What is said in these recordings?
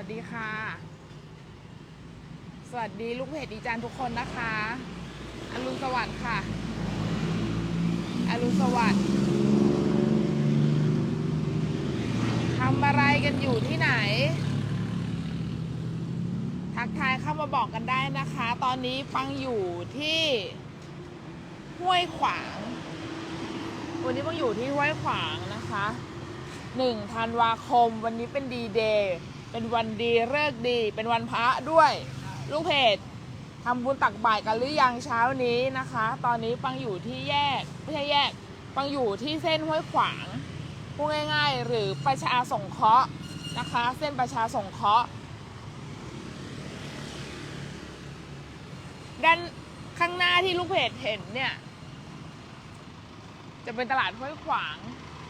วัสดีค่ะ สวัสดีลูกเพจดีจานทุกคนนะคะอรุณสวัสดิ์ค่ะอรุณสวัสดิ์ทำอะไรกันอยู่ที่ไหน ทักทายเข้ามาบอกกันได้นะคะ ตอนนี้ปังอยู่ที่ห้วยขวาง วันนี้ปังอยู่ที่ห้วยขวางนะคะหนึ่งธันวาคม วันนี้เป็นดีเดย์ เป็นวันดีเลิกดี เป็นวันพระด้วย ลูกเพจทำบุญตักบาตรกันหรือยังเช้านี้นะคะ ตอนนี้ปังอยู่ที่แยกไม่ใช่แยก ปังอยู่ที่เส้นห้วยขวางพูดง่าย ๆ หรือประชาสงเคราะห์นะคะ เส้นประชาสงเคราะห์ด้านข้างหน้าที่ลูกเพจเห็นเนี่ยจะเป็นตลาดห้วยขวาง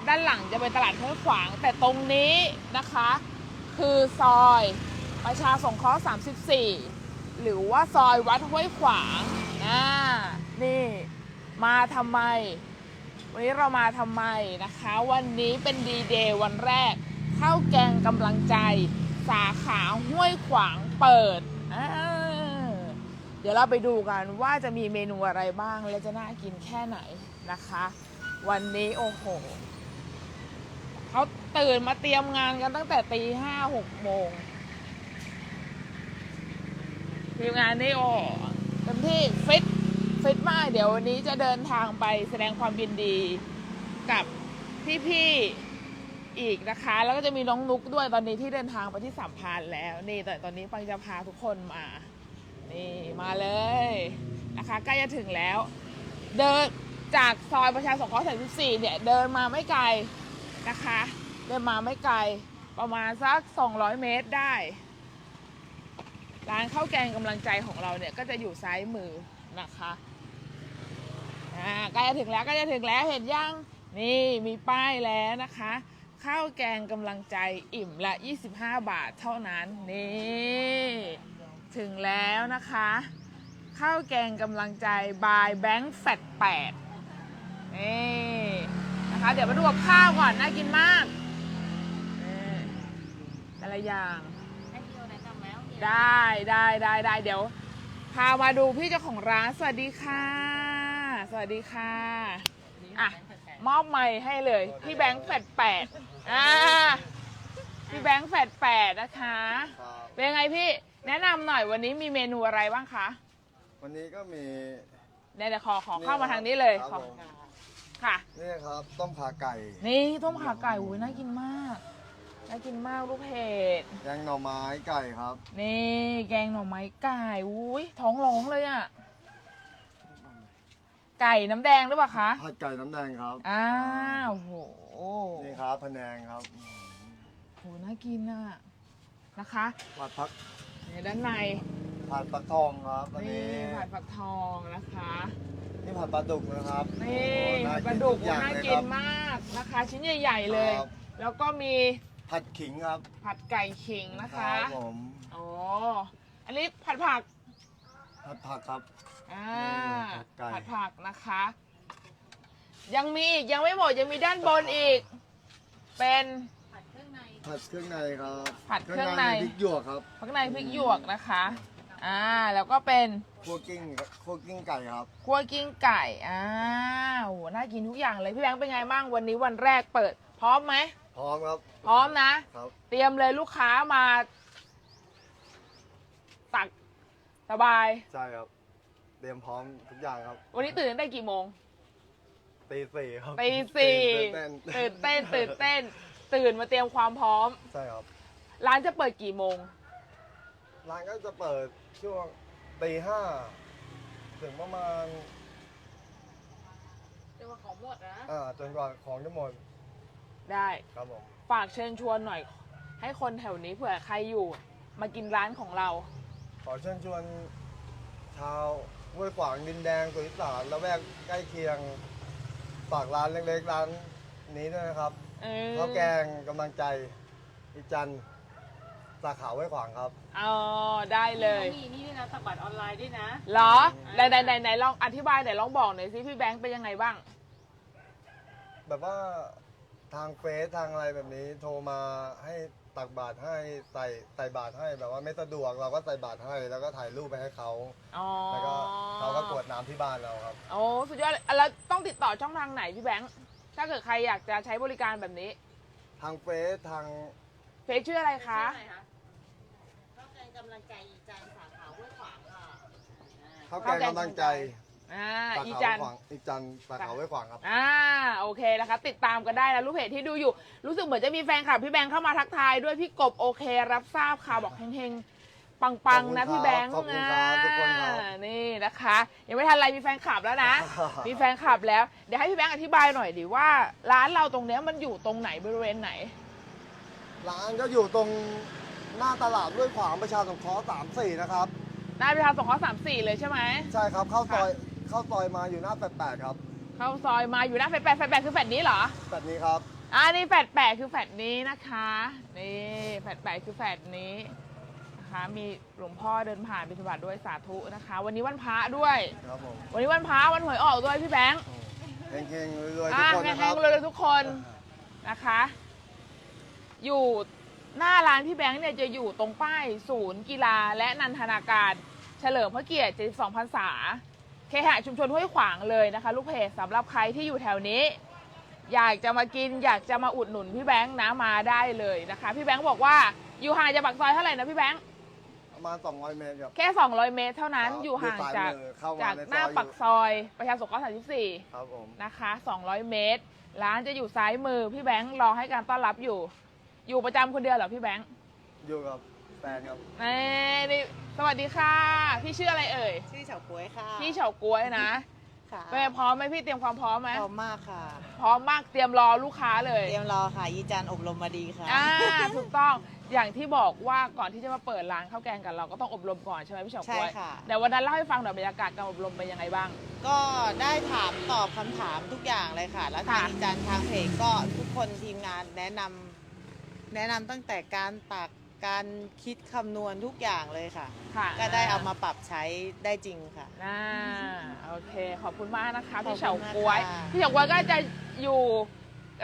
ด้านหลังจะเป็นตลาดห้วยขวาง แต่ตรงนี้นะคะ คือซอยประชาสงเคราะห์ 34 หรือว่าซอยวัดห้วยขวางนะนี่มาทำไม วันนี้เรามาทำไมนะคะ วันนี้เป็นดีเดย์วันแรกข้าวแกงกำลังใจ สาขาห้วยขวางเปิด เดี๋ยวเราไปดูกันว่าจะมีเมนูอะไรบ้างและจะน่ากินแค่ไหนนะคะ วันนี้โอ้โห เขาตื่นมาเตรียมงานกันตั้งแต่ตีห้าหกโมงทีมงานนี่โอ้เต็มที่ฟิตฟิตมากเดี๋ยววันนี้จะเดินทางไปแสดงความยินดีกับพี่ๆอีกนะคะ แล้วก็จะมีน้องนุกด้วยตอนนี้ที่เดินทางไปที่สัมพันธ์แล้วนี่แต่ตอนนี้ปังจะพาทุกคนมา นี่มาเลยนะคะใกล้จะถึงแล้ว เดินจากซอยประชาสงเคราะห์34เนี่ย เดินมาไม่ไกล นะคะ เดินมาไม่ไกลประมาณสัก 200 เมตรได้ ร้านข้าวแกงกำลังใจของเราเนี่ยก็จะอยู่ซ้ายมือนะคะอ่าใกล้จะถึงแล้วใกล้จะถึงแล้วเห็นยังนี่มีป้ายแล้วนะคะ ข้าวแกงกำลังใจอิ่มละ 25 บาทเท่านั้นนี่ถึงแล้วนะคะข้าวแกงกำลังใจบายแบงค์แฟตแปดนี่ เดี๋ยวมาดูกับข้าวก่อน น่ากินมากนี่แต่ละอย่างให้พี่โอแนะนำแล้วเนี่ยได้ได้ได้ได้เดี๋ยว พามาดูพี่เจ้าของร้าน สวัสดีค่ะ สวัสดีค่ะ อะ มอบไมค์ให้เลย พี่แบงค์แฟดแปดอ่าพี่แบงค์แฟดแปดนะคะครับเป็นไงพี่ แนะนำหน่อยวันนี้มีเมนูอะไรบ้างคะวันนี้ก็มีเนี่ยเดี๋ยวขอขอเข้ามาทางนี้เลยคขรัอบผม ค่ะ นี่ครับต้มขาไก่นี่ต้มขาไก่อุ้ยน่ากินมาก น่ากินมากลูกเพจแกงหน่อไม้ไก่ครับ นี่แกงหน่อไม้ไก่อุ้ยท้องร้องเลยอะ่ะ ไก่น้ำแดงหรือเปล่าคะผัดไก่น้ำแดงครับอ้าวโหนี่ครับพะแนงครับโหน่ากินอะนะคะผัดพักเนี่ยด้านในผัดปลาทองครับอันนี่นี้ผัดผักทองนะคะ นี่ผัดปลาดุกนะครับนี่โอ้ปลาดุกทุอย่งน่าเลยกิคนรับมากนะคะ ชิ้นใหญ่ๆเลยครับแล้วก็มีผัดขิงครับ ผัดไก่ขิงนะคะรับผมอ๋ออันนี้ผัดผัก ผัดผักครับอ่าผัดไก่ผัดผักนะคะ ยังมีอีกยังไม่หมดยังมีด้านบนอีก เป็นผัดเครื่องในผัดเครื่องในครับผัดเครื่องในพริกหยวกครับผักในพริกหยวกนะคะ อ่า แล้วก็เป็นคั่วกิ้งคั่วกิ้งไก่ครับ คั่วกิ้งไก่อ้าวน่ากินทุกอย่างเลยพี่แบงค์เป็นไงบ้างวันนี้วันแรกเปิด พร้อมไหมพร้อมครับ พร้อมนะ ครับ เตรียมเลยลูกค้ามา ตักสบาย ใช่ครับ เตรียมพร้อมทุกอย่างครับ วันนี้ตื่นตั้งแต่กี่โมงตีสี่ครับตีสี่ตื่นเต้นตื่นเต้นตื่นเต้น ตื่นมาเตรียมความพร้อม ใช่ครับ ร้านจะเปิดกี่โมง ร้านก็จะเปิดช่วงตีห้าถึงประมาณเรียกว่าของหมดนะ อ่าจนกว่าของจะหมดได้ ครับผม ฝากเชิญชวนหน่อย ให้คนแถวนี้เผื่อใครอยู่ มากินร้านของเรา ขอเชิญชวนชาวห้วยขวางดินแดงสุริสานและแวกใกล้เคียงฝากร้านเล็กๆร้านนี้ด้วยนะครับเออข้าวแกงกำลังใจอีจันทร์ สาขาห้วยขวางครับ อ๋อได้เลยขามีนี่ด้วยนะตักบัตรออนไลน์ด้วยนะ เหรอไหนไหนไหนไหนลองอธิบายไหนลองบอกหน่อยสิพี่แบงค์เป็นยังไงบ้าง แบบว่าทางเฟซทางอะไรแบบนี้โทรมาให้ตักบาตรให้ใส่ใส่บาตรให้ แบบว่าไม่สะดวกเราก็ใส่บาตรให้ แล้วก็ถ่ายรูปไปให้เขาอ๋อแล้วก็เขาก็กรวดน้ำที่บ้านเราครับ โอ้สุดยอดเลยอะแล้วต้องติดต่อช่องทางไหนพี่แบงค์ถ้าเกิดใครอยากจะใช้บริการแบบนี้ ทางเฟซทาง เฟซชื่ออะไรคะชื่ออะไรคะ ข้าวแกงกำลังใจอีจันทร์สาขาห้วยขวางค่ะ ข้าวแกงกำลังใจอ่าสาอีขาจันขวางอีจันทร์สาขาไว้ขวางครับ อ่าโอเคนะคะ ติดตามกันได้นะลูกเพจที่ดูอยู่ รู้สึกเหมือนจะมีแฟนคลับพี่แบงค์เข้ามาทักทายด้วยพี่กบโอเครับทราบค่ะบอกเฮงๆ ปังๆนะพี่แบงค์ขอบคุณครับทุกคนครับอ่านี่นะคะ ยังไม่ทันไรมีแฟนคลับแล้วนะ มีแฟนคลับแล้วเดี๋ยวให้พี่แบงค์อธิบายหน่อยดิว่า ร้านเราตรงเนี้ยมันอยู่ตรงไหนบริเวณไหน ร้านก็อยู่ตรงหน้าตลาดด้วยขวางประชาสงเคราะห์สามสี่นะครับหน้าพิธาสงเคราะห์สามสี่เลยใช่ไหม ใช่ครับเข้าซอยเข้าซอยมาอยู่หน้าแปดแปดครับเข้าซอยมาอยู่หน้าแฟดแปดแฟดแปดคือแฟดนี้เหรอแปดนี้ครับ อ่านี่แฟดแปดคือแฟดนี้นะคะ นี่แฟดแปดคือแฟดนี้นะคะ มีหลวงพ่อเดินผ่านบิณฑบาตด้วยสาธุนะคะ วันนี้วันพระด้วย ครับผมวันนี้วันพระวันหวยออกด้วยพี่แบงค์เฮงๆรวยๆทุอ่ากคนแห้นะครังบๆเลยทุกคนนะคะ อยู่หน้าร้านพี่แบงค์เนี่ยจะอยู่ตรงป้ายศูนย์กีฬาและนันทนาการ เฉลิมพระเกียรติ 72พรรษา เคหะชุมชนห้วยขวางเลยนะคะ ลูกเพจสำหรับใครที่อยู่แถวนี้ อยากจะมากินอยากจะมาอุดหนุนพี่แบงค์นะมาได้เลยนะคะ พี่แบงค์บอกว่าอยู่ห่างจากปากซอยเท่าไหร่นะพี่แบงค์ประมาณ200 เมตรครับ แค่ 200 เมตรเท่านั้นครับอยู่ห่างจากอยู่ซ้ายมือเข้ามาจากในซอยหน้าอยู่ปากซอย ประชาสงเคราะห์34 ครับผม นะคะ 200 เมตร ร้านจะอยู่ซ้ายมือ พี่แบงค์รอให้การต้อนรับอยู่ อยู่ประจำคนเดียวเหรอพี่แบงค์อยู่กับแฟนครับนี่นี่สวัสดีค่ะ พี่ชื่ออะไรเอ่ย ชื่อเฉาก๊วยค่ะพี่เฉาก๊วยนะค่ะเป็นไงพร้อมไหมพี่เตรียมความพร้อมไหมพร้อมมากค่ะ พร้อมมากเตรียมรอลูกค้าเลย เตรียมรอค่ะอีจันทร์อบรมมาดีค่ะ อ่าถูกต้องอย่างที่บอกว่าก่อนที่จะมาเปิดร้านข้าวแกงกันเราก็ต้องอบรมก่อนใช่ไหมพี่เฉาก๊วยใช่ค่ะเดี๋ยววันนั้นเล่าให้ฟังหน่อยบรรยากาศการอบรมเป็นยังไงบ้าง ก็ได้ถามตอบคำถามทุกอย่างเลยค่ะ แล้วทางค่ะอีจันทร์ทางเพจก็ทุกคนทีมงานแนะนำ แนะนำตั้งแต่การตักการคิดคำนวณทุกอย่างเลยค่ะ ค่ะก็ได้เอามาปรับใช้ได้จริงค่ะ อ่าโอเค ขอบคุณมากนะคะขอบคุณพี่เฉาก๊วยมากค่ะ พี่เฉาก๊วยก็จะอยู่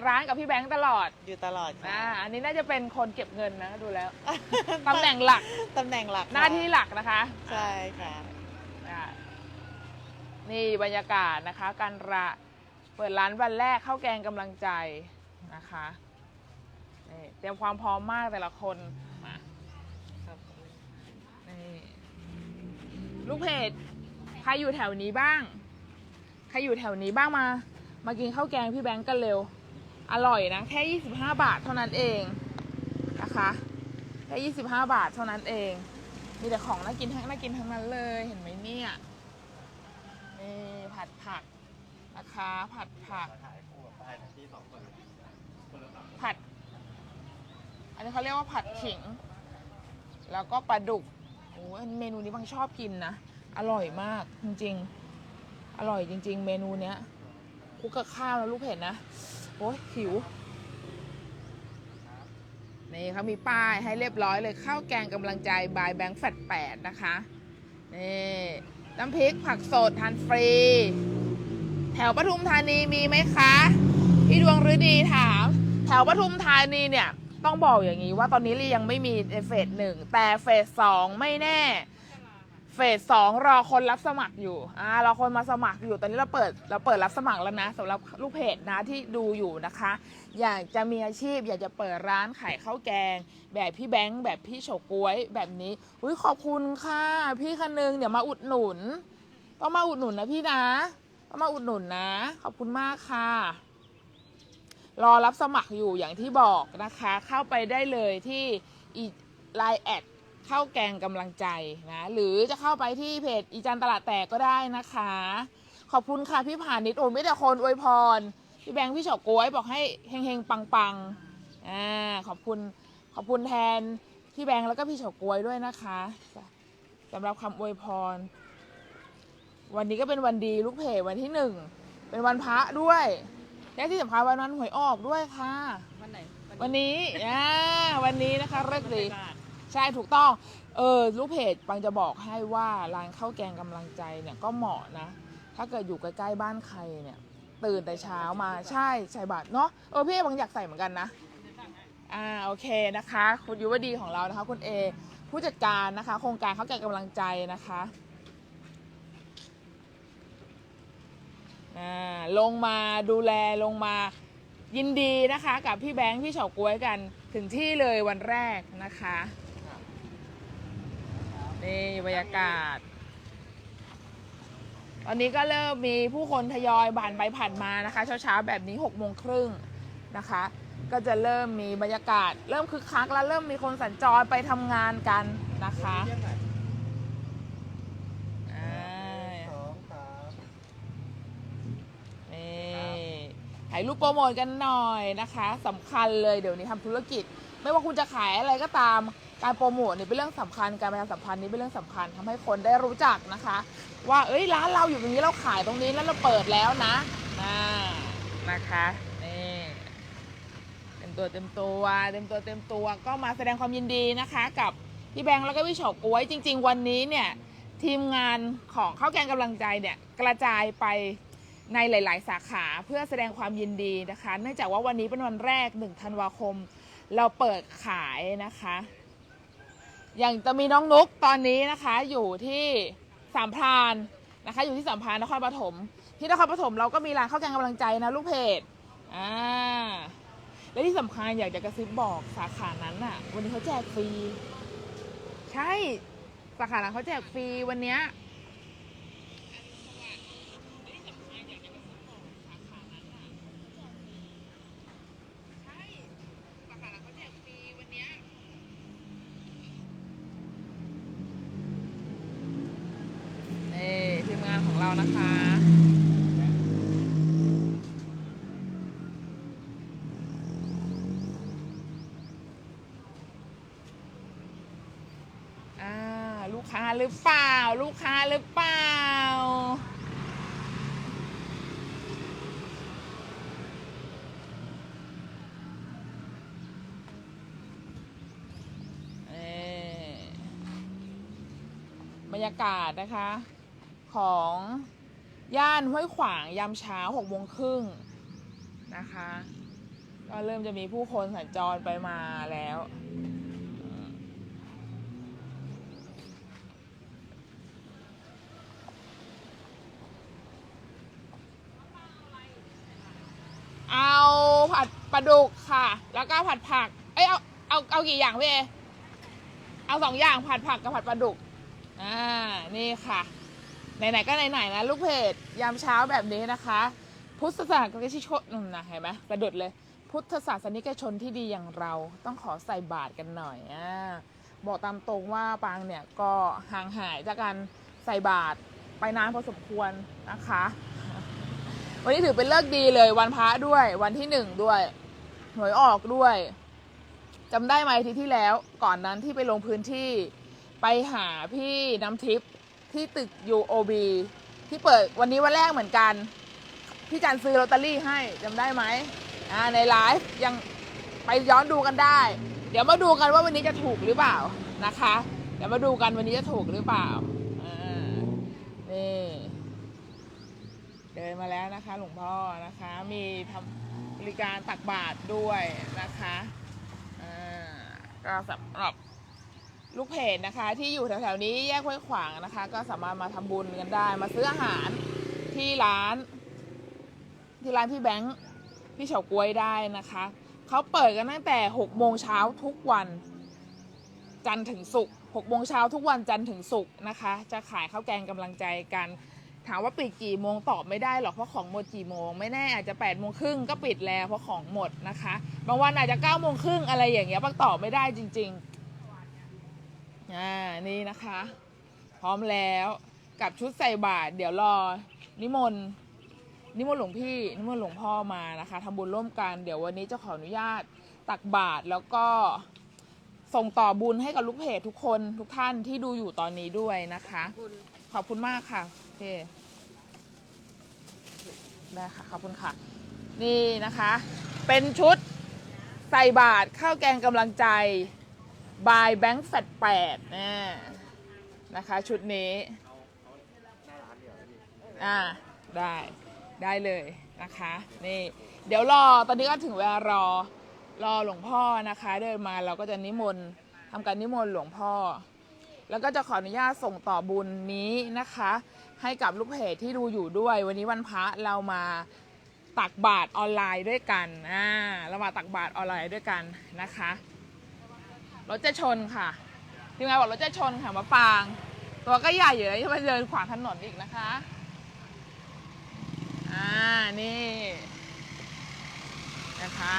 ร้านกับพี่แบงค์ตลอดอยู่ตลอดค่ะ อ่าอันนี้น่าจะเป็นคนเก็บเงินนะดูแล้ว ตำแหน่งหลัก ตำแหน่งหลักค่ะหน้าที่หลักนะคะใช่ค่ะ อ่านี่บรรยากาศนะคะ การระเปิดร้านวันแรกข้าวแกงกำลังใจนะคะ นี่เตรียมความพร้อมมากแต่ละคนมานี่ลูกเพจใครอยู่แถวนี้บ้าง ใครอยู่แถวนี้บ้างมา มากินข้าวแกงพี่แบงก์กันเร็ว อร่อยนะ แค่ 25 บาทเท่านั้นเองนะคะแค่25 บาทเท่านั้นเอง มีแต่ของน่ากินทั้งน่ากินทั้งนั้นเลยเห็นไหมเนี่ยนี่ผัดผักนะคะผัดผักผัด อันนี้เขาเรียกว่าผัดขิง แล้วก็ปลาดุกโอ้ยเมนูนี้บางชอบกินนะ อร่อยมากจริงๆ อร่อยจริง ๆ เมนูเนี้ยคุกกับข้าวแล้วลูกเผ็ดนะโอ้ยหิวนี่เขามีป้ายให้เรียบร้อยเลยข้าวแกงกำลังใจบายแบงค์แฟดแปดนะคะนี่น้ำพริกผักสดทานฟรี แถวปทุมธานีมีไหมคะ พี่ดวงฤดีถาม แถวปทุมธานีเนี่ย ต้องบอกอย่างนี้ว่าตอนนี้ยังไม่มีในเฟสหนึ่งแต่เฟสสองไม่แน่ เฟสสองรอคนรับสมัครอยู่อ่ารอคนมาสมัครอยู่ตอนนี้เราเปิดเราเปิดรับสมัครแล้วนะสำหรับลูกเพจนะที่ดูอยู่นะคะ อยากจะมีอาชีพ อยากจะเปิดร้านขายข้าวแกง แบบพี่แบงค์แบบพี่โฉกล้วยแบบนี้อุ้ยขอบคุณค่ะ พี่คนนึงเดี๋ยวมาอุดหนุนต้องมาอุดหนุนนะพี่นะต้องมาอุดหนุนนะ ขอบคุณมากค่ะ รอรับสมัครอยู่อย่างที่บอกนะคะ เข้าไปได้เลยที่ไลน์แอดข้าวแกงกำลังใจนะหรือจะเข้าไปที่เพจอีจันตลาดแตกก็ได้นะคะ ขอบคุณค่ะพี่ผ่านิดโอ้ไม่แต่คนอวยพร พี่แบงค์พี่เฉาก๊วยบอกให้เฮงๆ ปังๆอ่าขอบคุณขอบคุณแทนพี่แบงค์แล้วก็พี่เฉาก๊วยด้วยนะคะสำหรับคำอวยพร วันนี้ก็เป็นวันดีลูกเพจวันที่หนึ่งเป็นวันพระด้วย และที่สำคัญวันนั้นหวยออกด้วยค่ะ วันไหนวันนี้อ่าวันนี้นะคะเลิกดีบาทใช่ถูกต้อง เออลูกเพจปังจะบอกให้ว่าร้านข้าวแกงกำลังใจเนี่ยก็เหมาะนะ ถ้าเกิดอยู่ใกล้ๆบ้านใครเนี่ย ตื่นแต่เช้ามาใช่ใส่บาตรเนาะเออพี่บังอยากใส่เหมือนกันนะอ่าโอเคนะคะ คุณยุวดีของเรานะคะ คุณเอผู้จัดการนะคะ โครงการเขาแก่กำลังใจนะคะอ่า ลงมาดูแลลงมายินดีนะคะ กับพี่แบงค์พี่เฉาก้วยกันถึงที่เลยวันแรกนะคะนี่บรรยากาศ ตอนนี้ก็เริ่มมีผู้คนทยอยผ่านไปผ่านมานะคะ เช้าๆแบบนี้6กโมงครึ่งนะคะ ก็จะเริ่มมีบรรยากาศ เริ่มคึกคักแล้วเริ่มมีคนสัญจรไปทำงานกันนะคะอ่า สองสาม นี่ ถ่ายรูปโปรโมทกันหน่อยนะคะสำคัญเลยเดี๋ยวนี้ทำธุรกิจ ไม่ว่าคุณจะขายอะไรก็ตามการโปรโมทเนี่ยเป็นเรื่องสำคัญการประชาสัมพันธ์นี่เป็นเรื่องสำคัญทำให้คนได้รู้จักนะคะ ว่าเอ้ยร้านเราอยู่ตรงนี้เราขายตรงนี้แล้วเราเปิดแล้วนะอ่านะคะนี่เต็มตัวเต็มตัวเต็มตัวเต็มตัวก็มาแสดงความยินดีนะคะ กับพี่แบงค์แล้วก็พี่เฉาก๊วยจริง ๆ วันนี้เนี่ยทีมงานของข้าวแกงกำลังใจเนี่ยกระจายไป ในหลาย ๆ สาขาเพื่อแสดงความยินดีนะคะ เนื่องจากว่าวันนี้เป็นวันแรก 1 ธันวาคม เราเปิดขายนะคะ อย่างจะมีน้องนุกตอนนี้นะคะ อยู่ที่สามพรานนะคะ อยู่ที่สามพรานนครปฐมที่นครปฐมเราก็มีร้านข้าวแกงกำลังใจนะลูกเพจอ่าและที่สำคัญอยากจะกระซิบบอกสาขานั้นอะวันนี้เขาแจกฟรี ใช่สาขานั้นเขาแจกฟรีวันเนี้ย รือเปล่า ลูกค้าหรือเปล่าเอ่บรรยากาศนะคะ ของย่านห้วยขวางยามเช้าหกโมงครึ่งนะคะ ก็เริ่มจะมีผู้คนสัญจรไปมาแล้วอืมเอาผั ดปลาดุกค่ะ แล้วก็ผัดผัก เอ้ยเอาเอาเอากี่อย่างพี่เอเอาสองอย่างผัดผักกับผัดปลาดุก อ่า นี่ค่ะ ไหนๆก็ไหนๆนะลูกเพจยามเช้าแบบนี้นะคะ พุทธศาสนิกชนนะเห็นไหมกระดุดเลย พุทธศาสนิกชนที่ดีอย่างเราต้องขอใส่บาตรกันหน่อยอ่าบอกตามตรงว่าปางเนี่ยก็ห่างหายจากการใส่บาตรไปนานพอสมควรนะคะ วันนี้ถือเป็นเลิกดีเลยวันพระด้วยวันที่หนึ่งด้วย หวยออกด้วยจำได้ไหมอาทีที่แล้วก่อนนั้นที่ไปลงพื้นที่ไปหาพี่น้ำทิพย์ที่ตึก UOB ที่เปิดวันนี้วันแรกเหมือนกัน พี่จันซื้อลอตเตอรี่ให้จำได้ไหมอ่าในไลฟ์ยังไปย้อนดูกันได้ เดี๋ยวมาดูกันว่าวันนี้จะถูกหรือเปล่านะคะ เดี๋ยวมาดูกันวันนี้จะถูกหรือเปล่าอ่านี่เดินมาแล้วนะคะ หลวงพ่อนะคะ มีทำ บริการตักบาตรด้วยนะคะก็สำหรับลูกเพจนะคะที่อยู่แถวๆนี้แยกห้วยขวางนะคะ ก็สามารถมาทำบุญกันได้ มาซื้ออาหารที่ร้าน ที่ร้านพี่แบงค์พี่เฉาก๊วยได้นะคะเขาเปิดกันตั้งแต่6โมงเช้าทุกวัน จันทร์ถึงศุกร์6โมงเช้าทุกวันจันทร์ถึงศุกร์นะคะ จะขายข้าวแกงกำลังใจกัน ถามว่าปิดกี่โมงตอบไม่ได้หรอกเพราะของหมดกี่โมง ไม่แน่อาจจะ8ปดโมงครึ่งก็ปิดแล้วเพราะของหมดนะคะบางวันอาจจะ9ก้าโมงครึ่งอะไรอย่างเงี้ยปักตอบไม่ได้จริงๆอ่านี่นะคะ พร้อมแล้วกับชุดใส่บาตรเดี๋ยวรอ นิมนต์นิมนต์หลวงพี่นิมนต์หลวงพ่อมานะคะทำบุญร่วมกันเดี๋ยววันนี้จะขออนุญาตตักบาตรแล้วก็ส่งต่อบุญให้กับลูกเพจทุกคนทุกท่านที่ดูอยู่ตอนนี้ด้วยนะคะ ขอบคุณมากค่ะ เค ได้ค่ะ ขอบคุณค่ะ นี่นะคะ เป็นชุดใส่บาตรข้าวแกงกำลังใจ บายแบงค์แฟดแปดนะคะ ชุดนี้ อ่า ได้ได้เลยนะคะ นี่ เดี๋ยวรอ ตอนนี้ก็ถึงเวลารอ รอหลวงพ่อนะคะ เดินมาเราก็จะนิมนต์ทำการนิมนต์หลวงพ่อ แล้วก็จะขออนุญาตส่งต่อบุญนี้นะคะ ให้กับลูกเพจที่ดูอยู่ด้วย วันนี้วันพระเรามาตักบาตรออนไลน์ด้วยกันอ่าเรามาตักบาตรออนไลน์ด้วยกันนะคะรถจะชนค่ะทีมงานบอกรถจะชนค่ะมาปาง ตัวก็ใหญ่อยู่แล้วที่มาเดินขวางถนนอีกนะคะอ่านี่นะคะ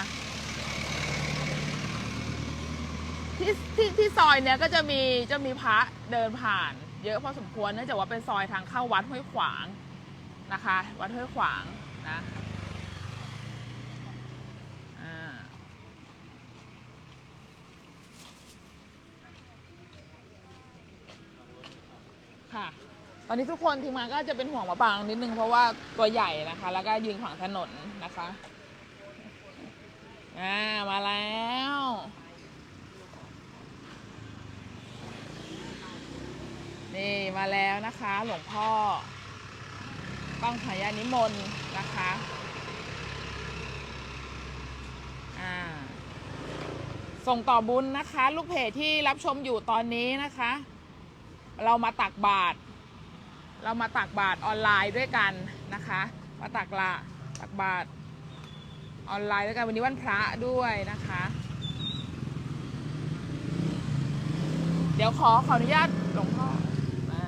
ที่ที่ที่ซอยเนี้ยก็จะมีจะมีพระเดินผ่าน เยอะพอสมควรเนื่องจากว่าเป็นซอยทางเข้าวัดห้วยขวางนะคะ วัดห้วยขวางนะค่ะตอนนี้ทุกคนทีมงานก็จะเป็นห่วงมาปางนิดนึงเพราะว่าตัวใหญ่นะคะ แล้วก็ยืนขวางถนนนะคะ อ่า มาแล้ว นี่มาแล้วนะคะ หลวงพ่อต้องขายานิมนต์นะคะอ่าส่งต่อบุญนะคะ ลูกเพจที่รับชมอยู่ตอนนี้นะคะ เรามาตักบาตรเรามาตักบาตรออนไลน์ด้วยกันนะคะ มาตักละตักบาตรออนไลน์ด้วยกันวันนี้วันพระด้วยนะคะ เดี๋ยวขอขออนุญาตหลวงพ่อา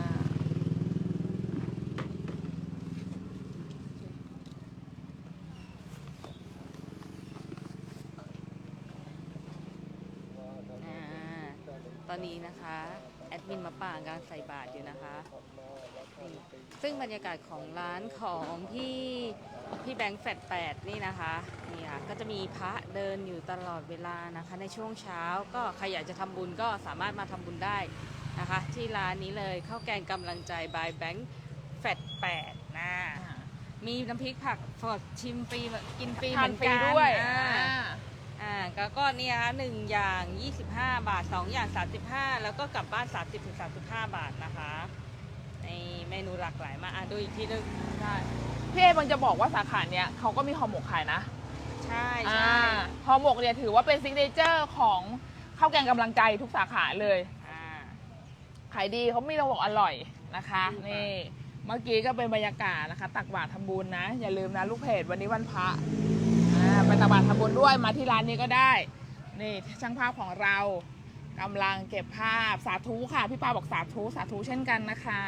อ่า ตอนนี้นะคะ แอดมินมาป่างการใส่บาตรอยู่นะคะนี่ซึ่งบรรยากาศของร้านของพี่พี่แบงค์แฟดแปดนี่นะคะนี่ค่ะก็จะมีพระเดินอยู่ตลอดเวลานะคะ ในช่วงเช้าก็ใครอยากจะทำบุญก็สามารถมาทำบุญได้นะคะ ที่ร้านนี้เลยข้าวแกงกำลังใจบายแบงค์แฟดแปดนะมีน้ำพริกผักสดชิมฟรีกินฟรีเหทามืนอนฟรีกันด้วย อ่าอ่าอ่าก็ก็เนี่ยนะคะหนึ่งอย่าง 25 บาท 2 อย่าง 35 แล้วก็กลับบ้าน 30ถึง35 บาทนะคะในเมนูหลากหลายมากอะดูอีกทีนึงใช่พี่เอบังจะบอกว่าสาขาเนี้ยเขาก็มีห่อหมกขายนะใช่อ่าใช่ห่อหมกเนี่ยถือว่าเป็นซิกเนเจอร์ของข้าวแกงกำลังใจทุกสาขาเลย อ่า ขายดีเขามีระบอกอร่อยนะคะนี่ เมื่อกี้ก็เป็นบรรยากาศนะคะ ตักบาตรทำบุญนะ อย่าลืมนะ ลูกเพจวันนี้วันพระ ไปตักบาตทำบุญด้วยมาที่ร้านนี้ก็ได้ นี่ช่างภาพของเรากำลังเก็บภาพสาธุค่ะ พี่ปาบอกสาธุสาธุเช่นกันนะคะ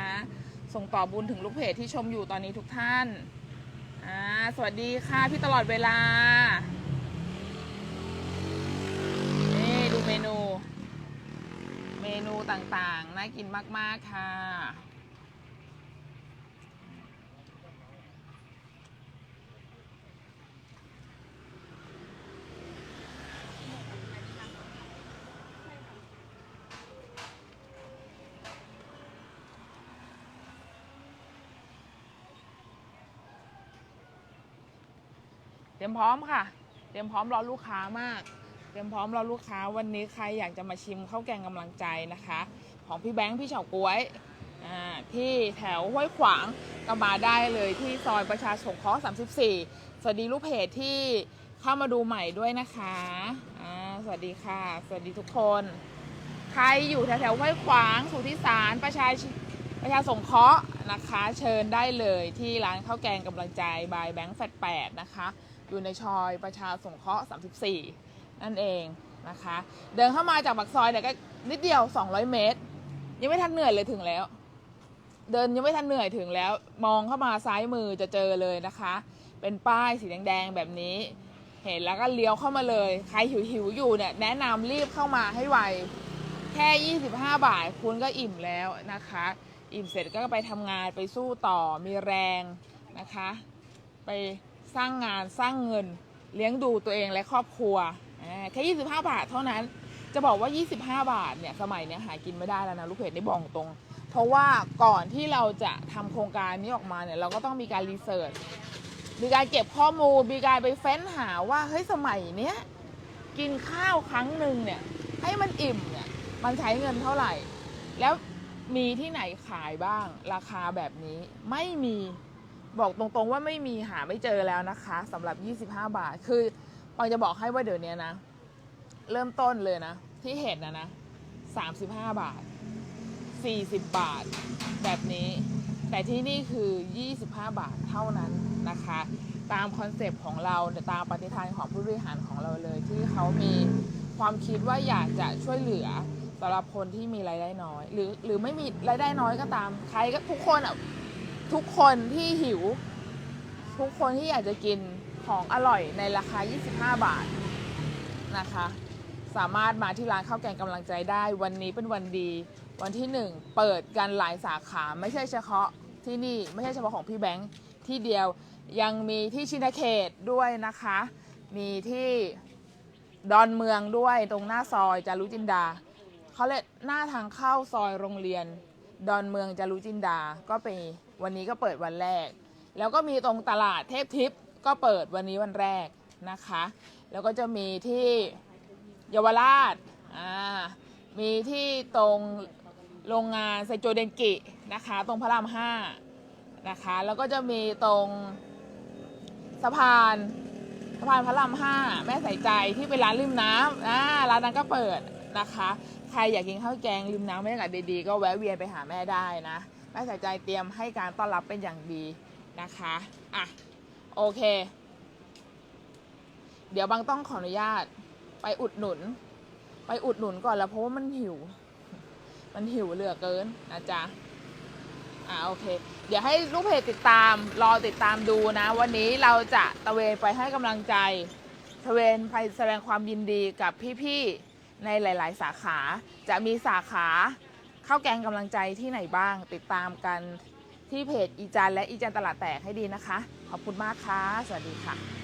ส่งต่อบุญถึงลูกเพจที่ชมอยู่ตอนนี้ทุกท่านอ่าสวัสดีค่ะพี่ตลอดเวลา นี่ดูเมนู เมนูต่างๆ น่ากินมาก ๆ ค่ะ ยมพร้อมค่ะ เตรียมพร้อมรอลูกค้ามาก เตรียมพร้อมรอลูกค้าวันนี้ใครอยากจะมาชิมข้าวแกงกำลังใจนะคะ ของพี่แบงค์พี่เฉาก๊วยที่แถวห้วยขวางก็มาได้เลยที่ซอยประชาสงเคราะห์34 สวัสดีลูกเพจที่เข้ามาดูใหม่ด้วยนะคะสวัสดีค่ะ สวัสดีทุกคน ใครอยู่แถวแถวๆห้วยขวางสุทธิสารประชาประชาสงเคราะห์นะคะ เชิญได้เลยที่ร้านข้าวแกงกำลังใจบายแบงค์แฟดแปดนะคะ อยู่ในชอยประชาสงเคราะห์ 34 นั่นเองนะคะ เดินเข้ามาจากปากซอยเนี่ยก็นิดเดียว 200 เมตร ยังไม่ทันเหนื่อยเลยถึงแล้ว เดินยังไม่ทันเหนื่อยถึงแล้ว มองเข้ามาซ้ายมือจะเจอเลยนะคะ เป็นป้ายสีแดงๆแบบนี้ เห็นแล้วก็เลี้ยวเข้ามาเลย ใครหิวๆอยู่เนี่ยแนะนำรีบเข้ามาให้ไว แค่ 25 บาทคุณก็อิ่มแล้วนะคะ อิ่มเสร็จก็ไปทำงานไปสู้ต่อมีแรงนะคะ ไป สร้างงานสร้างเงินเลี้ยงดูตัวเองและครอบครัวอ่าแค่25 บาทเท่านั้น จะบอกว่า 25 บาทเนี่ยสมัยเนี้ยหากินไม่ได้แล้วนะลูกเพจนี่บอกตรง เพราะว่าก่อนที่เราจะทำโครงการนี้ออกมาเนี่ยเราก็ต้องมีการรีเสิร์ชมีการเก็บข้อมูลมีการไปเฟ้นหาว่าเฮ้ยสมัยเนี้ยกินข้าวครั้งหนึ่งเนี่ยให้มันอิ่มเนี่ยมันใช้เงินเท่าไหร่ แล้วมีที่ไหนขายบ้างราคาแบบนี้ไม่มี บอกตรงๆว่าไม่มีหาไม่เจอแล้วนะคะสำหรับ 25 บาท คือปองจะบอกให้ว่าเดี๋ยวนี้นะ เริ่มต้นเลยนะ ที่เห็นนะนะ 35 บาท 40 บาท แบบนี้ แต่ที่นี่คือ 25 บาทเท่านั้นนะคะ ตามคอนเซปต์ของเราตามปฏิทานของผู้บริหารของเราเลยที่เขามีความคิดว่าอยากจะช่วยเหลือสำหรับคนที่มีรายได้น้อย หรือหรือไม่มีรายได้น้อยก็ตามใครก็ทุกคนอะ ทุกคนที่หิว ทุกคนที่อยากจะกินของอร่อยในราคา 25 บาทนะคะ สามารถมาที่ร้านข้าวแกงกำลังใจได้ วันนี้เป็นวันดี วันที่ 1 เปิดกันหลายสาขาไม่ใช่เฉพาะที่นี่ไม่ใช่เฉพาะของพี่แบงค์ที่เดียวยังมีที่ชินเขตด้วยนะคะ มีที่ดอนเมืองด้วยตรงหน้าซอยจารุจินดาเขาเลยกหน้าทางเข้าซอยโรงเรียน ดอนเมืองจารุจินดาก็เป็น วันนี้ก็เปิดวันแรก แล้วก็มีตรงตลาดเทพทิพย์ก็เปิดวันนี้วันแรกนะคะ แล้วก็จะมีที่เยาวราชอ่ามีที่ตรงโรงงานไซโจเดนกินะคะ ตรงพระรามห้านะคะ แล้วก็จะมีตรงสะพานสะพานพระรามห้าแม่ใส่ใจที่เป็นร้านริมน้ำร้านนั้นก็เปิดนะคะ ใครอยากกินข้าวแกงริมน้ำบรรยากาศดีๆก็แวะเวียนไปหาแม่ได้นะ แม่ใส่ใจเตรียมให้การต้อนรับเป็นอย่างดีนะคะอะโอเค เดี๋ยวบางต้องขออนุญาตไปอุดหนุน ไปอุดหนุนก่อนแล้วเพราะว่ามันหิว มันหิวเหลือเกินนะจ๊ะอ่าโอเค เดี๋ยวให้ลูกเพจติดตามรอติดตามดูนะ วันนี้เราจะตะเวนไปให้กำลังใจตะเวนไปแสดงความยินดีกับพี่ ๆ ในหลาย ๆ สาขาจะมีสาขา ข้าวแกงกำลังใจที่ไหนบ้าง ติดตามกันที่เพจอีจันและอีจันตลาดแตกให้ดีนะคะ ขอบคุณมากค่ะ สวัสดีค่ะ